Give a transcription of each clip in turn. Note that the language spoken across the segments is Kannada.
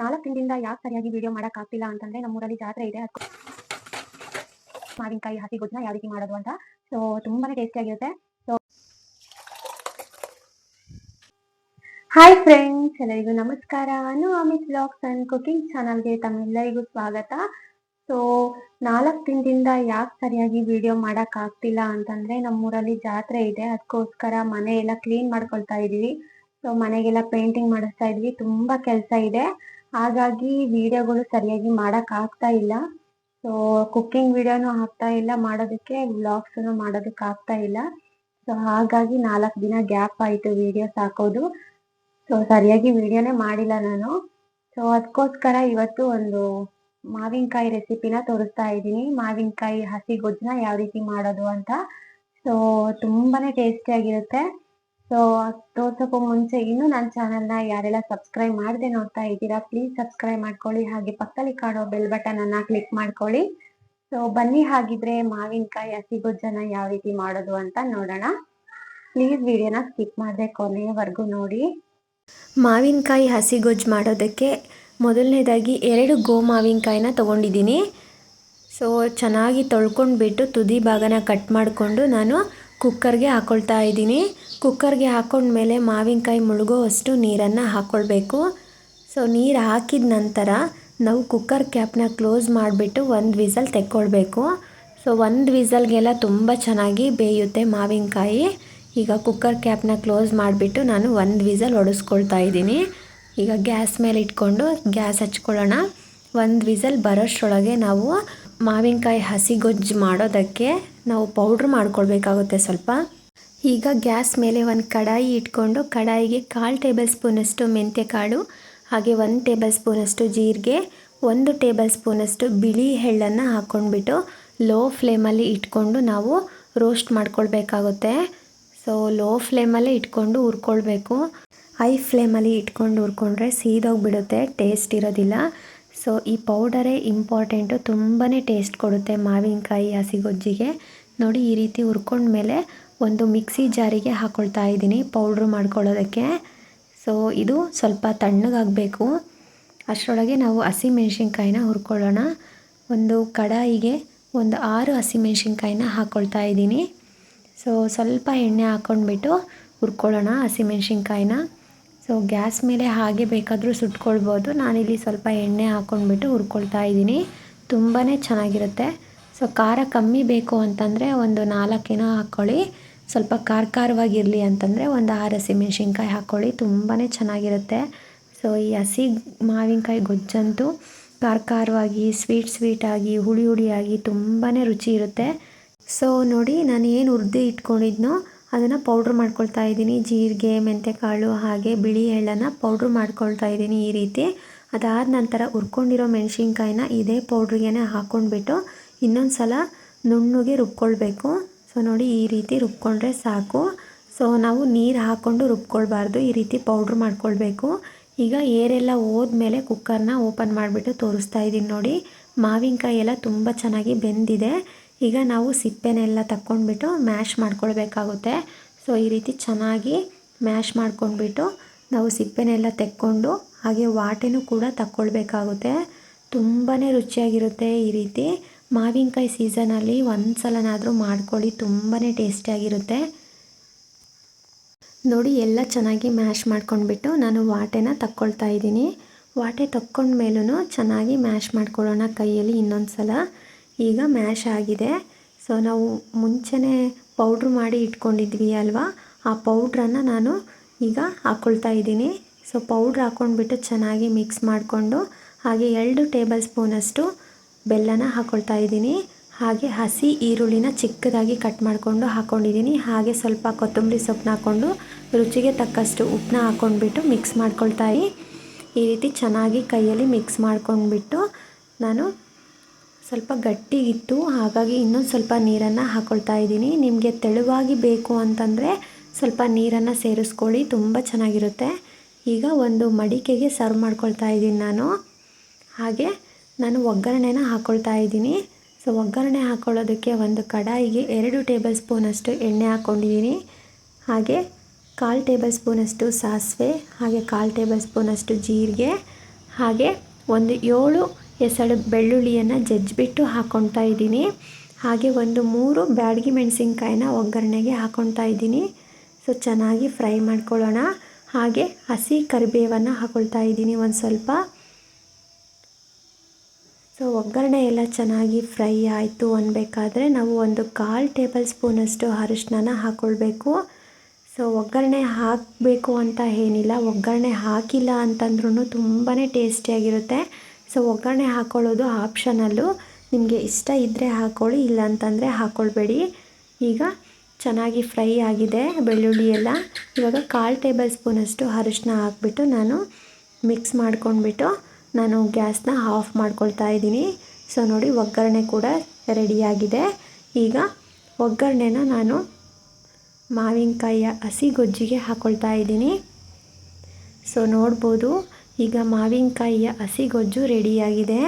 ನಾಲ್ಕು ದಿನದಿಂದ ಯಾಕೆ ಸರಿಯಾಗಿ ವಿಡಿಯೋ ಮಾಡೋಕ್ಕಾಗ್ತಿಲ್ಲ ಅಂತಂದ್ರೆ ನಮ್ಮೂರಲ್ಲಿ ಜಾತ್ರೆ ಇದೆ. ಅದಕ್ಕೆ ಮಾವಿನಕಾಯಿ, ಹಸಿ ಗೊಜ್ಜನ್ನ ಯಾವ ರೀತಿ ಮಾಡೋದು ಅಂತ. ಸೊ ತುಂಬಾನೇ ಟೇಸ್ಟಿಯಾಗಿರುತ್ತೆ ಸೊ ಹಾಯ್ ಫ್ರೆಂಡ್ಸ್ ಎಲ್ಲರಿಗೂ ನಮಸ್ಕಾರ. ನಾನು ಅಮಿತ್ ಬ್ಲಾಗ್ಸ್ ಅಂಡ್ ಕುಕಿಂಗ್ ಚಾನಲ್ಗೆ ತಮ್ಮೆಲ್ಲರಿಗೂ ಸ್ವಾಗತ. ಸೊ ನಾಲ್ಕು ದಿನದಿಂದ ಯಾಕೆ ಸರಿಯಾಗಿ ವಿಡಿಯೋ ಮಾಡೋಕ್ಕಾಗ್ತಿಲ್ಲ ಅಂತಂದ್ರೆ ನಮ್ಮೂರಲ್ಲಿ ಜಾತ್ರೆ ಇದೆ. ಅದಕ್ಕೋಸ್ಕರ ಮನೆ ಎಲ್ಲ ಕ್ಲೀನ್ ಮಾಡ್ಕೊಳ್ತಾ ಇದೀವಿ. ಸೊ ಮನೆಗೆಲ್ಲ ಪೇಂಟಿಂಗ್ ಮಾಡಿಸ್ತಾ ಇದ್ವಿ. ತುಂಬಾ ಕೆಲಸ ಇದೆ. ಹಾಗಾಗಿ ವಿಡಿಯೋಗಳು ಸರಿಯಾಗಿ ಮಾಡಕ್ ಆಗ್ತಾ ಇಲ್ಲ. ಸೊ ಕುಕ್ಕಿಂಗ್ ವಿಡಿಯೋನು ಆಗ್ತಾ ಇಲ್ಲ, ಮಾಡೋದಕ್ಕೆ ವ್ಲಾಗ್ಸನ್ನು ಮಾಡೋದಕ್ಕೆ ಆಗ್ತಾ ಇಲ್ಲ. ಸೊ ಹಾಗಾಗಿ ನಾಲ್ಕು ದಿನ ಗ್ಯಾಪ್ ಆಯಿತು ವಿಡಿಯೋಸ್ ಹಾಕೋದು ಸೊ ಸರಿಯಾಗಿ ವಿಡಿಯೋನೇ ಮಾಡಿಲ್ಲ ನಾನು. ಸೊ ಅದಕ್ಕೋಸ್ಕರ ಇವತ್ತು ಒಂದು ಮಾವಿನಕಾಯಿ ರೆಸಿಪಿನ ತೋರಿಸ್ತಾ ಇದ್ದೀನಿ. ಮಾವಿನಕಾಯಿ ಹಸಿ ಗೊಜ್ಜನ್ನ ಯಾವ ರೀತಿ ಮಾಡೋದು ಅಂತ. ಸೊ ತುಂಬಾನೇ ಟೇಸ್ಟಿಯಾಗಿರುತ್ತೆ ಸೊ ತೋರ್ಸೋಕ್ಕೂ ಮುಂಚೆ ಇನ್ನೂ ನನ್ನ ಚಾನಲ್ನ ಯಾರೆಲ್ಲ ಸಬ್ಸ್ಕ್ರೈಬ್ ಮಾಡದೆ ನೋಡ್ತಾ ಇದ್ದೀರಾ ಪ್ಲೀಸ್ ಸಬ್ಸ್ಕ್ರೈಬ್ ಮಾಡ್ಕೊಳ್ಳಿ. ಹಾಗೆ ಪಕ್ಕದಲ್ಲಿ ಕಾಣೋ ಬೆಲ್ ಬಟನ್ ಅನ್ನ ಕ್ಲಿಕ್ ಮಾಡ್ಕೊಳ್ಳಿ. ಸೊ ಬನ್ನಿ ಹಾಗಿದ್ರೆ ಮಾವಿನಕಾಯಿ, ಹಸಿ ಗೊಜ್ಜನ್ನ ಯಾವ ರೀತಿ ಮಾಡೋದು ಅಂತ ನೋಡೋಣ. ಪ್ಲೀಸ್ ವಿಡಿಯೋನ ಸ್ಕಿಪ್ ಮಾಡದೆ ಕೊನೆಯವರೆಗೂ ನೋಡಿ. ಮಾವಿನಕಾಯಿ, ಹಸಿ ಗೊಜ್ಜು ಮಾಡೋದಕ್ಕೆ ಮೊದಲನೇದಾಗಿ ಎರಡು ಗೋ ಮಾವಿನಕಾಯಿನ ತೊಗೊಂಡಿದ್ದೀನಿ. ಸೊ ಚೆನ್ನಾಗಿ ತೊಳ್ಕೊಂಡ್ಬಿಟ್ಟು ತುದಿ ಭಾಗನ ಕಟ್ ಮಾಡಿಕೊಂಡು ನಾನು ಕುಕ್ಕರ್ಗೆ ಹಾಕ್ಕೊಳ್ತಾ ಇದ್ದೀನಿ. ಕುಕ್ಕರ್ಗೆ ಹಾಕ್ಕೊಂಡ್ಮೇಲೆ ಮಾವಿನಕಾಯಿ ಮುಳುಗೋ ಅಷ್ಟು ನೀರನ್ನು ಹಾಕ್ಕೊಳ್ಬೇಕು ಸೊ, ನೀರು ಹಾಕಿದ ನಂತರ ನಾವು ಕುಕ್ಕರ್ ಕ್ಯಾಪ್ನ ಕ್ಲೋಸ್ ಮಾಡಿಬಿಟ್ಟು ಒಂದು ವಿಸಲ್ ತೆಕ್ಕೊಳ್ಬೇಕು. ಸೊ, ಒಂದು ವಿಸಲ್ಗೆಲ್ಲ ತುಂಬ ಚೆನ್ನಾಗಿ ಬೇಯುತ್ತೆ ಮಾವಿನಕಾಯಿ. ಈಗ ಕುಕ್ಕರ್ ಕ್ಯಾಪ್ನ ಕ್ಲೋಸ್ ಮಾಡಿಬಿಟ್ಟು ನಾನು ಒಂದು ವಿಸಲ್ ಒಡಿಸ್ಕೊಳ್ತಾ ಇದ್ದೀನಿ. ಈಗ ಗ್ಯಾಸ್ ಮೇಲೆ ಇಟ್ಕೊಂಡು ಗ್ಯಾಸ್ ಹಚ್ಕೊಳ್ಳೋಣ. ಒಂದು ವಿಸಲ್ ಬರೋಷ್ಟರೊಳಗೆ ನಾವು ಮಾವಿನಕಾಯಿ ಹಸಿ ಗೊಜ್ಜು ಮಾಡೋದಕ್ಕೆ ನಾವು ಪೌಡ್ರ್ ಮಾಡ್ಕೊಳ್ಬೇಕಾಗುತ್ತೆ ಸ್ವಲ್ಪ. ಈಗ ಗ್ಯಾಸ್ ಮೇಲೆ ಒಂದು ಕಡಾಯಿ ಇಟ್ಕೊಂಡು ಕಡಾಯಿಗೆ ಕಾಲು ಟೇಬಲ್ ಸ್ಪೂನಷ್ಟು ಮೆಂತ್ಯ ಕಾಳು ಹಾಗೆ ಒಂದು ಟೇಬಲ್ ಸ್ಪೂನಷ್ಟು ಜೀರಿಗೆ, ಒಂದು ಟೇಬಲ್ ಸ್ಪೂನಷ್ಟು ಬಿಳಿ ಎಳ್ಳನ್ನು ಹಾಕ್ಕೊಂಡ್ಬಿಟ್ಟು ಲೋ ಫ್ಲೇಮಲ್ಲಿ ಇಟ್ಕೊಂಡು ನಾವು ರೋಸ್ಟ್ ಮಾಡ್ಕೊಳ್ಬೇಕಾಗುತ್ತೆ. ಸೊ ಲೋ ಫ್ಲೇಮಲ್ಲೇ ಇಟ್ಕೊಂಡು ಹುರ್ಕೊಳ್ಬೇಕು. ಹೈ ಫ್ಲೇಮಲ್ಲಿ ಇಟ್ಕೊಂಡು ಹುರ್ಕೊಂಡ್ರೆ ಸೀದೋಗಿಬಿಡುತ್ತೆ ಟೇಸ್ಟ್ ಇರೋದಿಲ್ಲ. ಸೊ ಈ ಪೌಡರೇ ಇಂಪಾರ್ಟೆಂಟು ತುಂಬಾ ಟೇಸ್ಟ್ ಕೊಡುತ್ತೆ ಮಾವಿನಕಾಯಿ ಹಸಿಗೊಜ್ಜಿಗೆ ನೋಡಿ ಈ ರೀತಿ ಹುರ್ಕೊಂಡ್ಮೇಲೆ ಒಂದು ಮಿಕ್ಸಿ ಜಾರಿಗೆ ಹಾಕ್ಕೊಳ್ತಾ ಇದ್ದೀನಿ ಪೌಡ್ರ್ ಮಾಡ್ಕೊಳ್ಳೋದಕ್ಕೆ. ಸೊ ಇದು ಸ್ವಲ್ಪ ತಣ್ಣಗಾಗಬೇಕು. ಅಷ್ಟರೊಳಗೆ ನಾವು ಹಸಿಮೆಣ್ಸಿನ್ಕಾಯಿನ ಹುರ್ಕೊಳ್ಳೋಣ. ಒಂದು ಕಡಾಯಿಗೆ ಒಂದು ಆರು ಹಸಿಮೆಣ್ಸಿನ್ಕಾಯಿನ ಹಾಕ್ಕೊಳ್ತಾ ಇದ್ದೀನಿ. ಸೊ ಸ್ವಲ್ಪ ಎಣ್ಣೆ ಹಾಕ್ಕೊಂಡ್ಬಿಟ್ಟು ಹುರ್ಕೊಳ್ಳೋಣ ಹಸಿಮೆಣ್ಸಿನ್ಕಾಯಿನ ಸೊ ಗ್ಯಾಸ್ ಮೇಲೆ ಹಾಗೆ ಬೇಕಾದರೂ ಸುಟ್ಕೊಳ್ಬೋದು. ನಾನಿಲ್ಲಿ ಸ್ವಲ್ಪ ಎಣ್ಣೆ ಹಾಕ್ಕೊಂಡ್ಬಿಟ್ಟು ಹುರ್ಕೊಳ್ತಾ ಇದ್ದೀನಿ. ತುಂಬಾ ಚೆನ್ನಾಗಿರುತ್ತೆ. ಸೊ ಖಾರ ಕಮ್ಮಿ ಬೇಕು ಅಂತಂದರೆ ಒಂದು ನಾಲ್ಕೇನೋ ಹಾಕ್ಕೊಳ್ಳಿ ಸ್ವಲ್ಪ ಖಾರ ಖಾರವಾಗಿರಲಿ ಅಂತಂದರೆ ಒಂದು ಆರು ಹಸಿಮೆಣ್ಸಿನ್ಕಾಯಿ ಹಾಕ್ಕೊಳ್ಳಿ ತುಂಬಾ ಚೆನ್ನಾಗಿರುತ್ತೆ. ಸೊ ಈ ಹಸಿ ಮಾವಿನಕಾಯಿ ಗೊಜ್ಜಂತೂ ಖಾರ ಖಾರವಾಗಿ ಸ್ವೀಟ್ ಸ್ವೀಟಾಗಿ ಹುಳಿ ಹುಳಿಯಾಗಿ ತುಂಬಾ ರುಚಿ ಇರುತ್ತೆ. ಸೊ ನೋಡಿ ನಾನು ಏನು ಹುರಿದು ಇಟ್ಕೊಂಡಿದ್ನೋ ಅದನ್ನು ಪೌಡ್ರ್ ಮಾಡ್ಕೊಳ್ತಾ ಇದ್ದೀನಿ. ಜೀರಿಗೆ ಮೆಂತ್ಯಕಾಳು ಹಾಗೆ ಬಿಳಿ ಎಳ್ಳನ್ನು ಪೌಡ್ರ್ ಮಾಡ್ಕೊಳ್ತಾ ಇದ್ದೀನಿ ಈ ರೀತಿ. ಅದಾದ ನಂತರ ಹುರ್ಕೊಂಡಿರೋ ಮೆಣಸಿನ್ಕಾಯಿನ ಇದೇ ಪೌಡ್ರಿಗೆ ಹಾಕ್ಕೊಂಡ್ಬಿಟ್ಟು ಇನ್ನೊಂದು ಸಲ ನುಣ್ಣಗೆ ರುಬ್ಕೊಳ್ಬೇಕು. ಸೊ ನೋಡಿ ಈ ರೀತಿ ರುಬ್ಕೊಂಡ್ರೆ ಸಾಕು. ಸೊ ನಾವು ನೀರು ಹಾಕ್ಕೊಂಡು ರುಬ್ಕೊಳ್ಬಾರ್ದು. ಈ ರೀತಿ ಪೌಡ್ರ್ ಮಾಡ್ಕೊಳ್ಬೇಕು. ಈಗ ಏರೆಲ್ಲ ಹೋದ್ಮೇಲೆ ಕುಕ್ಕರ್ನ ಓಪನ್ ಮಾಡಿಬಿಟ್ಟು ತೋರಿಸ್ತಾ ಇದ್ದೀನಿ ನೋಡಿ. ಮಾವಿನಕಾಯಿ ಎಲ್ಲ ತುಂಬ ಚೆನ್ನಾಗಿ ಬೆಂದಿದೆ. ಈಗ ನಾವು ಸಿಪ್ಪೆನೆಲ್ಲ ತಕ್ಕೊಂಡ್ಬಿಟ್ಟು ಮ್ಯಾಶ್ ಮಾಡ್ಕೊಳ್ಬೇಕಾಗುತ್ತೆ. ಸೊ ಈ ರೀತಿ ಚೆನ್ನಾಗಿ ಮ್ಯಾಶ್ ಮಾಡ್ಕೊಂಡ್ಬಿಟ್ಟು ನಾವು ಸಿಪ್ಪೆನೆಲ್ಲ ತೆಕ್ಕೊಂಡು ಹಾಗೆ ವಾಟೆನೂ ಕೂಡ ತಕ್ಕೊಳ್ಬೇಕಾಗುತ್ತೆ. ತುಂಬಾ ರುಚಿಯಾಗಿರುತ್ತೆ ಈ ರೀತಿ. ಮಾವಿನಕಾಯಿ ಸೀಸನಲ್ಲಿ ಒಂದು ಸಲನಾದರೂ ಮಾಡ್ಕೊಳ್ಳಿ ತುಂಬಾ ಟೇಸ್ಟಿಯಾಗಿರುತ್ತೆ. ನೋಡಿ, ಎಲ್ಲ ಚೆನ್ನಾಗಿ ಮ್ಯಾಶ್ ಮಾಡ್ಕೊಂಡ್ಬಿಟ್ಟು ನಾನು ವಾಟೆನ ತಕ್ಕೊಳ್ತಾ ಇದ್ದೀನಿ. ವಾಟೆ ತಕ್ಕೊಂಡ್ಮೇಲೂ ಚೆನ್ನಾಗಿ ಮ್ಯಾಶ್ ಮಾಡ್ಕೊಳ್ಳೋಣ ಕೈಯಲ್ಲಿ ಇನ್ನೊಂದು ಸಲ ಈಗ ಮ್ಯಾಶ್ ಆಗಿದೆ. ಸೊ, ನಾವು ಮುಂಚೆನೇ ಪೌಡ್ರ್ ಮಾಡಿ ಇಟ್ಕೊಂಡಿದ್ವಿ ಅಲ್ವಾ? ಆ ಪೌಡ್ರನ್ನು ನಾನು ಈಗ ಹಾಕ್ಕೊಳ್ತಾ ಇದ್ದೀನಿ. ಸೊ, ಪೌಡ್ರ್ ಹಾಕ್ಕೊಂಡ್ಬಿಟ್ಟು ಚೆನ್ನಾಗಿ ಮಿಕ್ಸ್ ಮಾಡಿಕೊಂಡು, ಹಾಗೆ ಎರಡು ಟೇಬಲ್ ಸ್ಪೂನಷ್ಟು ಬೆಲ್ಲನ ಹಾಕ್ಕೊಳ್ತಾ ಇದ್ದೀನಿ. ಹಾಗೆ ಹಸಿ ಈರುಳ್ಳಿನ ಚಿಕ್ಕದಾಗಿ ಕಟ್ ಮಾಡಿಕೊಂಡು ಹಾಕ್ಕೊಂಡಿದ್ದೀನಿ ಹಾಗೆ ಸ್ವಲ್ಪ ಕೊತ್ತಂಬರಿ ಸೊಪ್ಪನ್ನ ಹಾಕ್ಕೊಂಡು ರುಚಿಗೆ ತಕ್ಕಷ್ಟು ಉಪ್ಪನ್ನ ಹಾಕ್ಕೊಂಡ್ಬಿಟ್ಟು ಮಿಕ್ಸ್ ಮಾಡ್ಕೊಳ್ತಾ ಈ ರೀತಿ ಚೆನ್ನಾಗಿ ಕೈಯಲ್ಲಿ ಮಿಕ್ಸ್ ಮಾಡ್ಕೊಂಡ್ಬಿಟ್ಟು ನಾನು ಸ್ವಲ್ಪ ಗಟ್ಟಿಗಿತ್ತು ಹಾಗಾಗಿ ಇನ್ನೊಂದು ಸ್ವಲ್ಪ ನೀರನ್ನು ಹಾಕ್ಕೊಳ್ತಾ ಇದ್ದೀನಿ. ನಿಮಗೆ ತೆಳುವಾಗಿ ಬೇಕು ಅಂತಂದರೆ ಸ್ವಲ್ಪ ನೀರನ್ನು ಸೇರಿಸ್ಕೊಳ್ಳಿ. ತುಂಬ ಚೆನ್ನಾಗಿರುತ್ತೆ. ಈಗ ಒಂದು ಮಡಿಕೆಗೆ ಸರ್ವ್ ಮಾಡ್ಕೊಳ್ತಾ ಇದ್ದೀನಿ ನಾನು. ಹಾಗೆ ನಾನು ಒಗ್ಗರಣೆನ ಹಾಕ್ಕೊಳ್ತಾ ಇದ್ದೀನಿ. ಸೊ, ಒಗ್ಗರಣೆ ಹಾಕ್ಕೊಳ್ಳೋದಕ್ಕೆ ಒಂದು ಕಡಾಯಿಗೆ ಎರಡು ಟೇಬಲ್ ಸ್ಪೂನಷ್ಟು ಎಣ್ಣೆ ಹಾಕ್ಕೊಂಡಿದ್ದೀನಿ ಹಾಗೆ ಕಾಲು ಟೇಬಲ್ ಸ್ಪೂನಷ್ಟು ಸಾಸಿವೆ, ಹಾಗೆ ಕಾಲು ಟೇಬಲ್ ಸ್ಪೂನಷ್ಟು ಜೀರಿಗೆ, ಹಾಗೆ ಒಂದು ಏಳು ಎಸಳು ಬೆಳ್ಳುಳ್ಳಿಯನ್ನು ಜಜ್ಜಿಬಿಟ್ಟು ಹಾಕ್ಕೊಳ್ತಾ ಇದ್ದೀನಿ. ಹಾಗೆ ಒಂದು ಮೂರು ಬ್ಯಾಡಗಿ ಮೆಣಸಿನ್ಕಾಯಿನ ಒಗ್ಗರಣೆಗೆ ಹಾಕ್ಕೊಳ್ತಾ ಇದ್ದೀನಿ. ಸೊ, ಚೆನ್ನಾಗಿ ಫ್ರೈ ಮಾಡ್ಕೊಳ್ಳೋಣ. ಹಾಗೆ ಹಸಿ ಕರಿಬೇವನ್ನು ಹಾಕ್ಕೊಳ್ತಾ ಇದ್ದೀನಿ ಒಂದು ಸ್ವಲ್ಪ. ಸೊ ಒಗ್ಗರಣೆ ಎಲ್ಲ ಚೆನ್ನಾಗಿ ಫ್ರೈ ಆಯಿತು ಅನ್ಬೇಕಾದ್ರೆ ನಾವು ಒಂದು ಕಾಲು ಟೇಬಲ್ ಸ್ಪೂನಷ್ಟು ಅರಿಶಿನ ಹಾಕ್ಕೊಳ್ಬೇಕು ಸೊ ಒಗ್ಗರಣೆ ಹಾಕಬೇಕು ಅಂತ ಏನಿಲ್ಲ, ಒಗ್ಗರಣೆ ಹಾಕಿಲ್ಲ ಅಂತಂದ್ರೂ ತುಂಬಾ ಟೇಸ್ಟಿಯಾಗಿರುತ್ತೆ. ಸೊ ಒಗ್ಗರಣೆ ಹಾಕ್ಕೊಳ್ಳೋದು ಆಪ್ಷನಲ್ಲು. ನಿಮಗೆ ಇಷ್ಟ ಇದ್ದರೆ ಹಾಕ್ಕೊಳ್ಳಿ ಇಲ್ಲ ಅಂತಂದರೆ ಹಾಕ್ಕೊಳ್ಬೇಡಿ ಈಗ ಚೆನ್ನಾಗಿ ಫ್ರೈ ಆಗಿದೆ ಬೆಳ್ಳುಳ್ಳಿ ಎಲ್ಲ. ಇವಾಗ ಕಾಲು ಟೇಬಲ್ ಸ್ಪೂನಷ್ಟು ಅರಿಶಿನ ಹಾಕ್ಬಿಟ್ಟು ನಾನು ಮಿಕ್ಸ್ ಮಾಡ್ಕೊಂಡ್ಬಿಟ್ಟು ನಾನು ಗ್ಯಾಸ್ನ ಆಫ್ ಮಾಡ್ಕೊಳ್ತಾ ಇದ್ದೀನಿ. ಸೊ ನೋಡಿ, ಒಗ್ಗರಣೆ ಕೂಡ ರೆಡಿಯಾಗಿದೆ. ಈಗ ಒಗ್ಗರಣೆನ ನಾನು ಮಾವಿನಕಾಯಿಯ ಹಸಿ ಗೊಜ್ಜಿಗೆ ಹಾಕ್ಕೊಳ್ತಾ ಇದ್ದೀನಿ. ಸೊ ನೋಡ್ಬೋದು, ಈಗ ಮಾವಿನಕಾಯಿಯ ಹಸಿ ಗೊಜ್ಜು ರೆಡಿಯಾಗಿದೆ.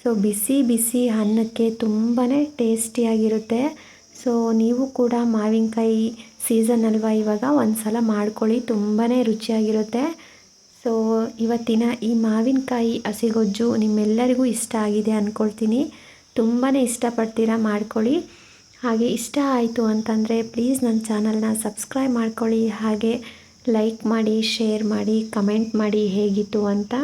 ಸೊ ಬಿಸಿ ಬಿಸಿ ಅನ್ನಕ್ಕೆ ತುಂಬಾ ಟೇಸ್ಟಿಯಾಗಿರುತ್ತೆ. ಸೊ ನೀವು ಕೂಡ ಮಾವಿನಕಾಯಿ ಸೀಸನ್ ಅಲ್ವಾ ಇವಾಗ ಒಂದು ಸಲ ಮಾಡ್ಕೊಳ್ಳಿ ತುಂಬಾ ರುಚಿಯಾಗಿರುತ್ತೆ. ಸೊ ಇವತ್ತಿನ ಈ ಮಾವಿನಕಾಯಿ ಹಸಿಗೊಜ್ಜು ನಿಮ್ಮೆಲ್ಲರಿಗೂ ಇಷ್ಟ ಆಗಿದೆ ಅಂದ್ಕೊಳ್ತೀನಿ ತುಂಬಾ ಇಷ್ಟಪಡ್ತೀರಾ ಮಾಡ್ಕೊಳ್ಳಿ. ಹಾಗೆ ಇಷ್ಟ ಆಯಿತು ಅಂತಂದರೆ ಪ್ಲೀಸ್ ನನ್ನ ಚಾನಲ್ನ ಸಬ್ಸ್ಕ್ರೈಬ್ ಮಾಡ್ಕೊಳ್ಳಿ. ಹಾಗೆ ಲೈಕ್ ಮಾಡಿ, ಶೇರ್ ಮಾಡಿ, ಕಮೆಂಟ್ ಮಾಡಿ ಹೇಗಿತ್ತು ಅಂತ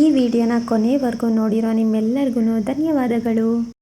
ಈ ವಿಡಿಯೋನ ಕೊನೆವರೆಗೂ ನೋಡಿರೋ ನಿಮ್ಮೆಲ್ಲರಿಗೂ ಧನ್ಯವಾದಗಳು.